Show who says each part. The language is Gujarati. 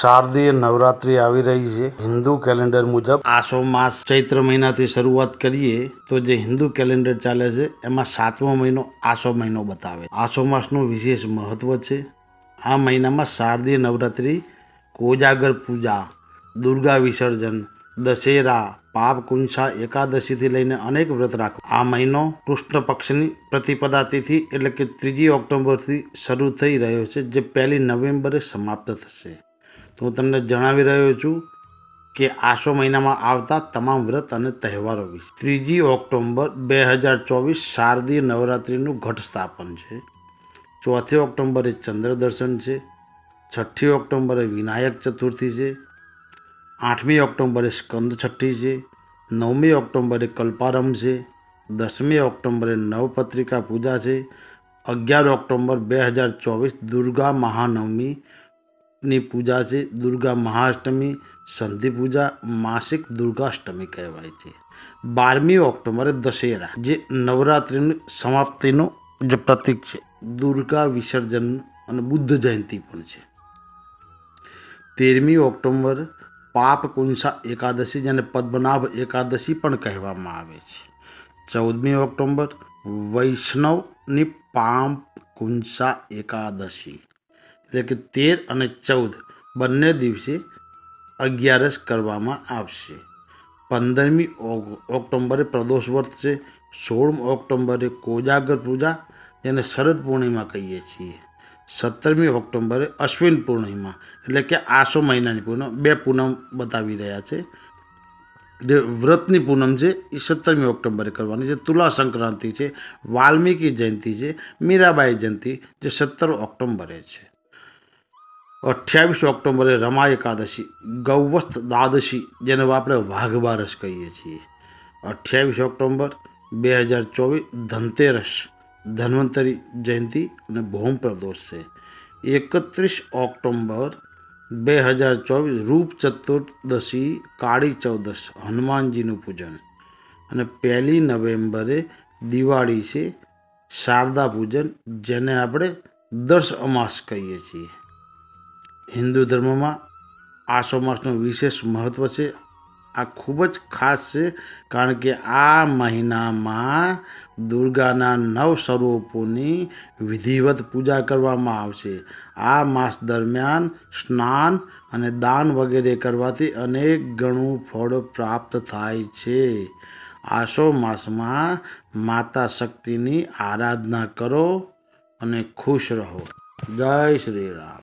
Speaker 1: શારદીય નવરાત્રી આવી રહી છે. હિન્દુ કેલેન્ડર મુજબ આસો માસ ચૈત્ર મહિનાથી શરૂઆત કરીએ તો જે હિન્દુ કેલેન્ડર ચાલે છે, એમાં સાતમો મહિનો આસો મહિનો બતાવે. આસો માસનું વિશેષ મહત્વ છે. આ મહિનામાં શારદીય નવરાત્રી, કોજાગર પૂજા, દુર્ગા વિસર્જન, દશેરા, પાપ કુંસા, એકાદશીથી લઈને અનેક વ્રત રાખો આ મહિનો કૃષ્ણ પક્ષની પ્રતિપદા તિથિ એટલે કે ત્રીજી ઓક્ટોબરથી શરૂ થઈ રહ્યો છે, જે પહેલી નવેમ્બરે સમાપ્ત થશે. તો હું તમને જણાવી રહ્યો છું કે આસો મહિનામાં આવતા તમામ વ્રત અને તહેવારો વિશે. ત્રીજી ઓક્ટોબર બે હજાર ચોવીસ શારદીય નવરાત્રિનું ઘટ સ્થાપન છે. ચોથી ઓક્ટોબરે ચંદ્ર દર્શન છે. છઠ્ઠી ઓક્ટોબરે વિનાયક ચતુર્થી છે. આઠમી ઓક્ટોબરે સ્કંદ છઠ્ઠી છે. નવમી ઓક્ટોબરે કલ્પારંભ છે. દસમી ઓક્ટોબરે નવપત્રિકા પૂજા છે. અગિયાર ઓક્ટોબર બે હજાર ચોવીસ દુર્ગા મહાનવમીની પૂજા છે. દુર્ગા મહાષ્ટમી, સંધિ પૂજા, માસિક દુર્ગાષ્ટમી કહેવાય છે. બારમી ઓક્ટોબરે દશેરા, જે નવરાત્રિની સમાપ્તિનું જે પ્રતીક છે. દુર્ગા વિસર્જન અને બુદ્ધ જયંતિ પણ છે. તેરમી ઓક્ટોબર પાપ કુંસા એકાદશી જેને પદ્મનાભ એકાદશી પણ કહેવામાં આવે છે. ચૌદમી ઓક્ટોબર વૈષ્ણવની પાપ કુંસા એકાદશી. એટલે કે તેર અને ચૌદ બંને દિવસે અગિયારસ કરવામાં આવશે. પંદરમી ઓક્ટોબરે પ્રદોષ વ્રત છે સોળમી ઓક્ટોબરે કોજાગર પૂજા જેને શરદ પૂર્ણિમા કહીએ છીએ. સત્તરમી ઓક્ટોબરે અશ્વિન પૂર્ણિમા એટલે કે આસો મહિનાની પૂનમ, બે પૂનમ બતાવી રહ્યા છે. જે વ્રતની પૂનમ છે એ સત્તરમી ઓક્ટોબરે કરવાની છે. તુલા સંક્રાંતિ છે, વાલ્મીકી જયંતિ છે, મીરાબાઈ જયંતિ જે સત્તર ઓક્ટોબરે છે. અઠ્યાવીસ ઓક્ટોબરે રમા એકાદશી, ગૌવસ્ત દ્વાદશી, જેને આપણે વાઘબારસ કહીએ છીએ. અઠ્યાવીસ ઓક્ટોબર બે હજાર ચોવીસ, ધનતેરસ, ધન્વંતરી જયંતિ અને ભૌમ પ્રદોષ છે. એકત્રીસ ઓક્ટોબર બે હજાર ચોવીસ, રૂપ ચતુર્દશી, કાળી ચૌદશ, હનુમાનજીનું પૂજન. અને પહેલી નવેમ્બરે દિવાળી છે, શારદા પૂજન, જેને આપણે દર્શ અમાસ કહીએ છીએ. હિન્દુ ધર્મમાં આસો માસનું વિશેષ મહત્ત્વ છે. આ ખૂબ જ ખાસ છે કારણ કે આ મહિનામાં દુર્ગાના નવ સ્વરૂપોની વિધિવત પૂજા કરવામાં આવશે. આ માસ દરમિયાન સ્નાન અને દાન વગેરે કરવાથી અનેક ગણું ફળ પ્રાપ્ત થાય છે. આસો માસમાં માતા શક્તિની આરાધના કરો અને ખુશ રહો. જય શ્રી રામ.